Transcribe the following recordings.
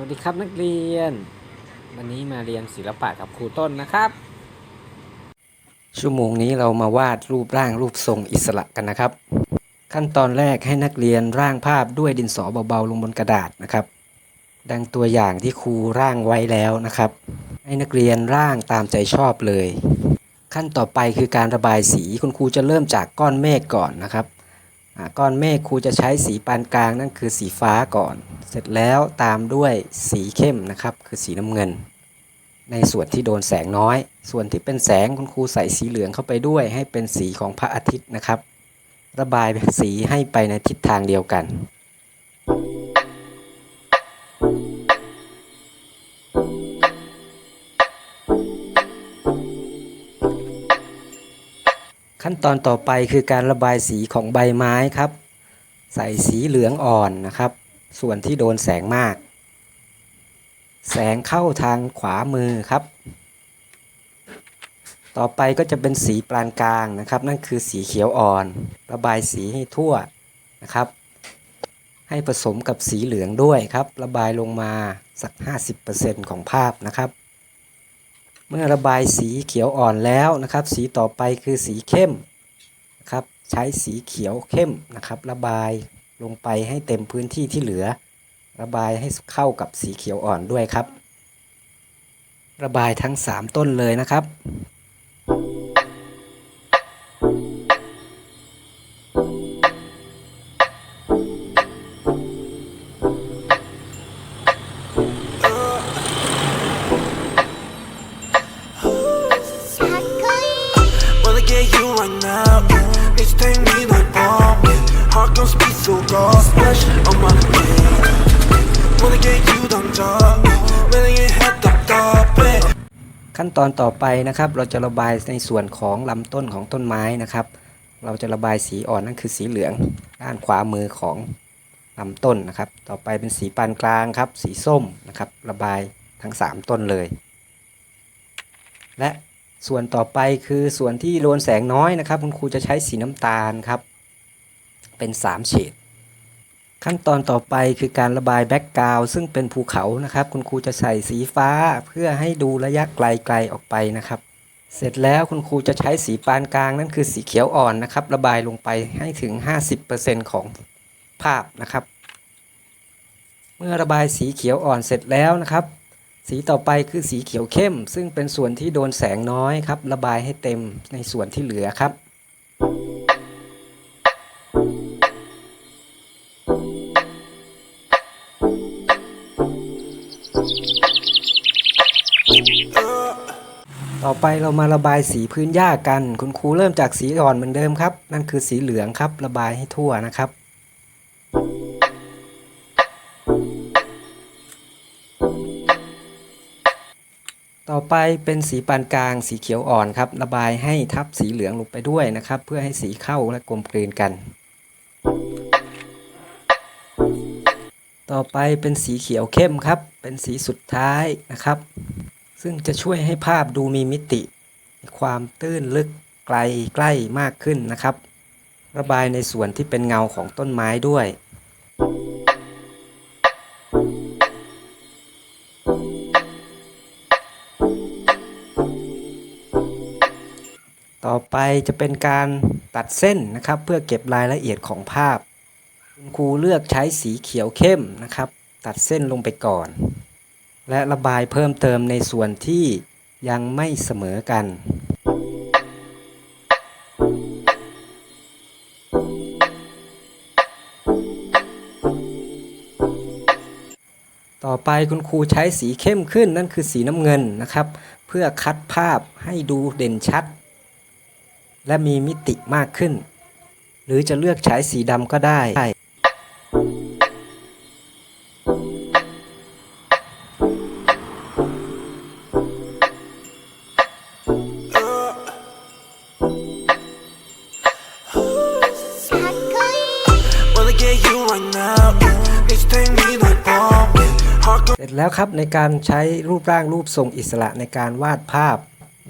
วัสดีครับนักเรียน วันนี้มาเรียนศิลปะกับครูต้นนะครับ ชั่วโมงนี้เรามาวาดรูปร่างรูปทรงอิสระกันนะครับ ขั้นตอนแรกให้นักเรียนร่างภาพด้วยดินสอเบาๆลงบนกระดาษนะครับ ดังตัวอย่างที่ครูร่างไว้แล้วนะครับ ให้นักเรียนร่างตามใจชอบเลย ขั้นต่อไปคือการระบายสีคุณครูจะเริ่มจากก้อนเมฆก่อนนะครับ ก้อนเมฆครูจะใช้สีปานกลางนั่นคือสีฟ้าก่อน เสร็จแล้วตามด้วยสีเข้มนะครับ คือสีน้ำเงิน ในส่วนที่โดนแสงน้อย ส่วนที่เป็นแสงคุณครูใส่สีเหลืองเข้าไปด้วย ให้เป็นสีของพระอาทิตย์นะครับ ระบายสีให้ไปในทิศทางเดียวกัน ขั้นตอนต่อไปคือการระบายสีของใบไม้ครับ ใส่สีเหลืองอ่อนนะครับ ส่วนที่โดนแสงมาก แสงเข้าทางขวามือครับ ต่อไปก็จะเป็นสีปานกลางนะครับ นั่นคือสีเขียวอ่อน ระบายสีให้ทั่วนะครับ ให้ผสมกับสีเหลืองด้วยครับ ระบายลงมาสัก 50%ของภาพนะครับ เมื่อระบายสีเขียวอ่อนแล้วนะครับ สีต่อไปคือสีเข้มนะครับ ใช้สีเขียวเข้มนะครับ ระบายลงไปให้เต็มพื้นที่ที่เหลือ ระบายให้เข้ากับสีเขียวอ่อนด้วยครับ ระบายทั้ง 3 ต้นเลยนะครับ Wanna get you right now. It's take me like bomb. Heart gon' speed so God splash on my head. Wanna get you down top. When I get head up top. ขั้นตอนต่อไปนะครับเราจะระบายในส่วนของลำต้นของต้นไม้นะครับ เราจะระบายสีอ่อนนั่นคือสีเหลือง ด้านขวามือของลำต้นนะครับ ต่อไปเป็นสีปานกลางครับ สีส้มนะครับ ระบายทั้ง 3 ต้นเลย และ ส่วนต่อไปคือส่วนที่โดนแสงน้อยนะครับ คุณครูจะใช้สีน้ำตาลครับ เป็น 3 เฉดขั้นตอนต่อไปคือการระบายแบ็กกราวซึ่งเป็นภูเขานะครับ คุณครูจะใส่สีฟ้าเพื่อให้ดูระยะไกลๆออกไปนะครับ เสร็จแล้วคุณครูจะใช้สีปานกลางนั่นคือสีเขียวอ่อนนะครับ ระบายลงไปให้ถึง 50%ของภาพนะครับ เมื่อระบายสีเขียวอ่อนเสร็จแล้วนะครับ สีต่อไปคือสีเขียวเข้ม ซึ่งเป็นส่วนที่โดนแสงน้อยครับ ระบายให้เต็มในส่วนที่เหลือครับ ต่อไปเรามาระบายสีพื้นหญ้ากัน คุณครูเริ่มจากสีอ่อนเหมือนเดิมครับ นั่นคือสีเหลืองครับ ระบายให้ทั่วนะครับ ต่อไปเป็นสีปานกลางสีเขียวอ่อนครับระบายให้ทับสีเหลืองลงไปด้วยนะครับ เพื่อให้สีเข้าและกลมกลืนกัน ต่อไปเป็นสีเขียวเข้มครับ เป็นสีสุดท้ายนะครับ ซึ่งจะช่วยให้ภาพดูมีมิติมีความตื้นลึกไกลใกล้มากขึ้นนะครับ ระบายในส่วนที่เป็นเงาของต้นไม้ด้วย ต่อไปจะเป็นการตัดเส้นนะครับเพื่อเก็บรายละเอียดของภาพ คุณครูเลือกใช้สีเขียวเข้มนะครับ ตัดเส้นลงไปก่อน และระบายเพิ่มเติมในส่วนที่ยังไม่เสมอกัน ต่อไปคุณครูใช้สีเข้มขึ้นนั่นคือสีน้ำเงินนะครับ เพื่อคัดภาพให้ดูเด่นชัด และมีมิติมากขึ้น หรือจะเลือกใช้สีดำก็ได้ Wanna get you right now. It's take me like bomb. Heart gon' เสร็จแล้วครับในการใช้รูปร่างรูปทรงอิสระในการวาดภาพ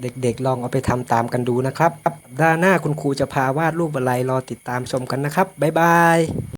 เด็กๆ ลองเอาไปทำตามกันดูนะครับสัปดาห์หน้าคุณครูจะพาวาดรูปอะไรรอติดตามชมกันนะครับ บ๊ายบาย